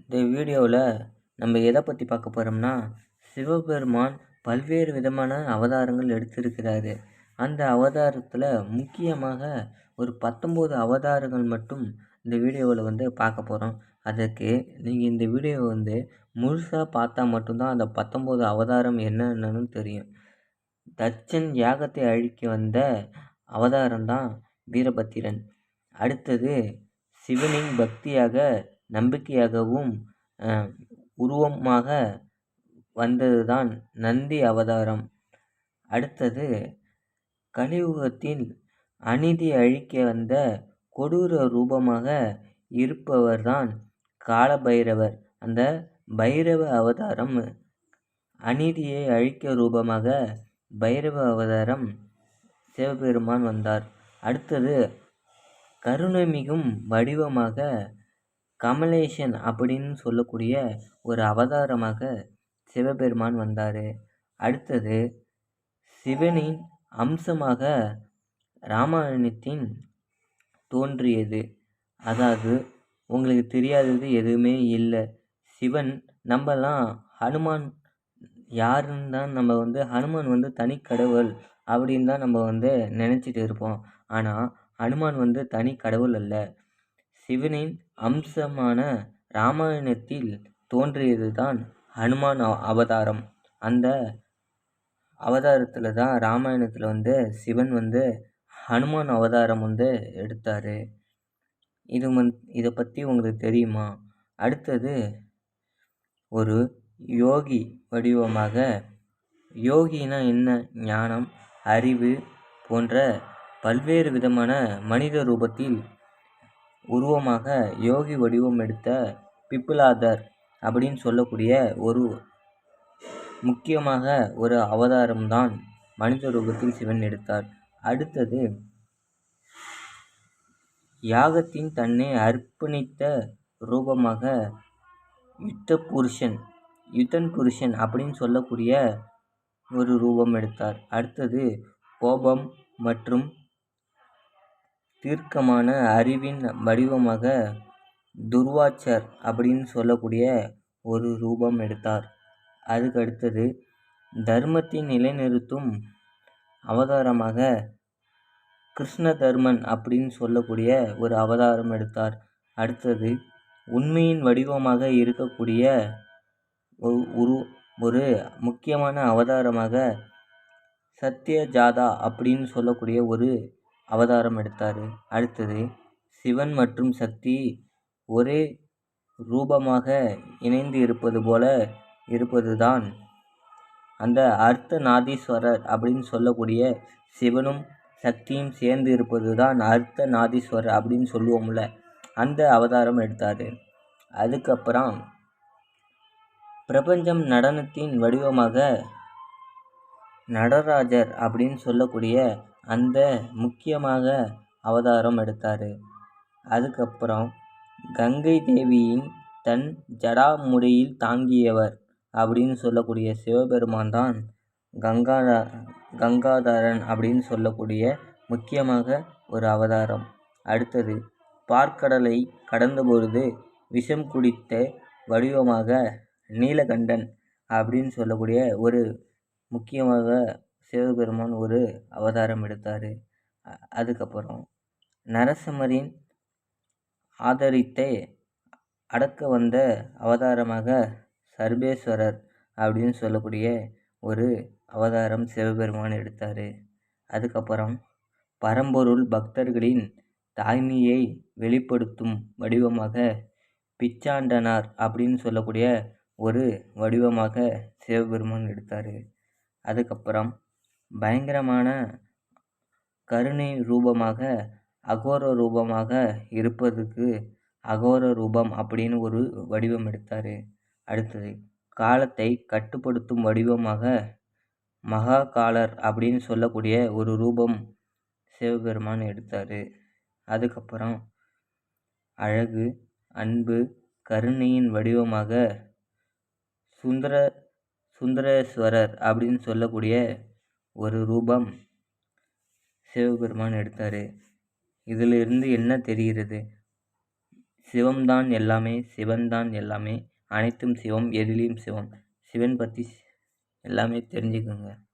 இந்த வீடியோவில் நம்ம எதை பற்றி பார்க்க போகிறோம்னா சிவபெருமான் பல்வேறு விதமான அவதாரங்கள் எடுத்திருக்கிறாரு. அந்த அவதாரத்தில் முக்கியமாக ஒரு பத்தொம்போது அவதாரங்கள் மட்டும் இந்த வீடியோவில் வந்து பார்க்க போகிறோம் அதற்கு நீங்கள் இந்த வீடியோவை வந்து முழுசாக பார்த்தா மட்டும்தான் அந்த பத்தொம்போது அவதாரம் என்னென்னு தெரியும். தச்சன் யாகத்தை அழிக்க வந்த அவதாரம் தான் வீரபத்திரன். அடுத்தது சிவனின் பக்தியாக நம்பிக்கையாகவும் உருவமாக வந்தது தான் நந்தி அவதாரம். அடுத்தது கலியுகத்தில் அநீதி அழிக்க வந்த கொடூர ரூபமாக இருப்பவர் தான் காலபைரவர். அந்த பைரவ அவதாரம் அநீதியை அழிக்க ரூபமாக பைரவ அவதாரம் சிவபெருமான் வந்தார். அடுத்தது கருணை மிகும் வடிவமாக கமலேஷன் அப்படின்னு சொல்லக்கூடிய ஒரு அவதாரமாக சிவபெருமான் வந்தார். அடுத்தது சிவனின் அம்சமாக ராமாயணத்தின் தோன்றியது. அதாவது உங்களுக்கு தெரியாதது எதுவுமே இல்லை. சிவன் நம்மலாம் ஹனுமான் யாருன்னு தான் நம்ம வந்து ஹனுமான் வந்து தனி கடவுள் அப்படின்னு தான் நம்ம வந்து நினச்சிட்டு இருப்போம். ஆனால் ஹனுமான் வந்து தனி கடவுள் அல்ல. சிவனின் அம்சமான ராமாயணத்தில் தோன்றியதுதான் ஹனுமான் அவதாரம். அந்த அவதாரத்தில் தான் ராமாயணத்தில் வந்து சிவன் வந்து ஹனுமான் அவதாரம் வந்து எடுத்தார். இது வந் இதை பற்றி உங்களுக்கு தெரியுமா? அடுத்தது ஒரு யோகி வடிவமாக யோகினா என்ன? ஞானம் அறிவு போன்ற பல்வேறு விதமான மனித ரூபத்தில் உருவமாக யோகி வடிவம் எடுத்த பிப்புலாதர் அப்படின்னு சொல்லக்கூடிய ஒரு முக்கியமாக ஒரு அவதாரம்தான் மனித ரூபத்தில் சிவன் எடுத்தார். அடுத்தது யாகத்தின் தன்னை அர்ப்பணித்த ரூபமாக யுத்த புருஷன் யுத்தன் புருஷன் அப்படின்னு சொல்லக்கூடிய ஒரு ரூபம் எடுத்தார். அடுத்தது கோபம் மற்றும் தீர்க்கமான அறிவின் வடிவமாக துர்வாச்சர் அப்படின்னு சொல்லக்கூடிய ஒரு ரூபம் எடுத்தார். அதுக்கு அடுத்தது தர்மத்தை நிலைநிறுத்தும் அவதாரமாக கிருஷ்ண தர்மன் அப்படின்னு சொல்லக்கூடிய ஒரு அவதாரம் எடுத்தார். அடுத்தது உண்மையின் வடிவமாக இருக்கக்கூடிய ஒரு ஒரு முக்கியமான அவதாரமாக சத்யஜாதா அப்படின்னு சொல்லக்கூடிய ஒரு அவதாரம் எடுத்தார். அடுத்தது சிவன் மற்றும் சக்தி ஒரே ரூபமாக இணைந்து இருப்பது போல இருப்பது தான் அந்த அர்த்த நாதீஸ்வரர் அப்படின்னு சொல்லக்கூடிய சிவனும் சக்தியும் சேர்ந்து இருப்பது தான் அர்த்த நாதீஸ்வரர் அப்படின்னு சொல்லுவோம்ல. அந்த அவதாரம் எடுத்தார். அதுக்கப்புறம் பிரபஞ்சம் நடனத்தின் வடிவமாக நடராஜர் அப்படின்னு சொல்லக்கூடிய அந்த முக்கியமாக அவதாரம் எடுத்தார். அதுக்கப்புறம் கங்கை தேவியின் தன் ஜடாமுடியில் தாங்கியவர் அப்படின்னு சொல்லக்கூடிய சிவபெருமான் தான் கங்காதா கங்காதரன் அப்படின்னு சொல்லக்கூடிய முக்கியமாக ஒரு அவதாரம். அடுத்தது பார்க்கடலை கடந்தபொழுது விஷம் குடித்த வடிவமாக நீலகண்டன் அப்படின்னு சொல்லக்கூடிய ஒரு முக்கியமாக சிவபெருமான் ஒரு அவதாரம் எடுத்தார். அதுக்கப்புறம் நரசிம்மரின் ஆதரித்தை அடக்க வந்த அவதாரமாக சர்பேஸ்வரர் அப்படின்னு சொல்லக்கூடிய ஒரு அவதாரம் சிவபெருமான் எடுத்தார். அதுக்கப்புறம் பரம்பொருள் பக்தர்களின் தாய்மையை வெளிப்படுத்தும் வடிவமாக பிச்சாண்டனார் அப்படின்னு சொல்லக்கூடிய ஒரு வடிவமாக சிவபெருமான் எடுத்தார். அதுக்கப்புறம் பயங்கரமான கருணை ரூபமாக அகோர ரூபமாக இருப்பதுக்கு அகோர ரூபம் அப்படின்னு ஒரு வடிவம் எடுத்தார். அடுத்தது காலத்தை கட்டுப்படுத்தும் வடிவமாக மகாகாலர் அப்படின்னு சொல்லக்கூடிய ஒரு ரூபம் சிவபெருமான் எடுத்தார். அதுக்கப்புறம் அழகு அன்பு கருணையின் வடிவமாக சுந்தர சுந்தரேஸ்வரர் அப்படின்னு சொல்லக்கூடிய ஒரு ரூபம் சிவபெருமான் எடுத்தார். இதிலிருந்து என்ன தெரிகிறது? சிவம்தான் எல்லாமே சிவன் தான் எல்லாமே அனைத்தும் சிவம் எதிலையும் சிவம். சிவன் பற்றி எல்லாமே தெரிஞ்சுக்கோங்க.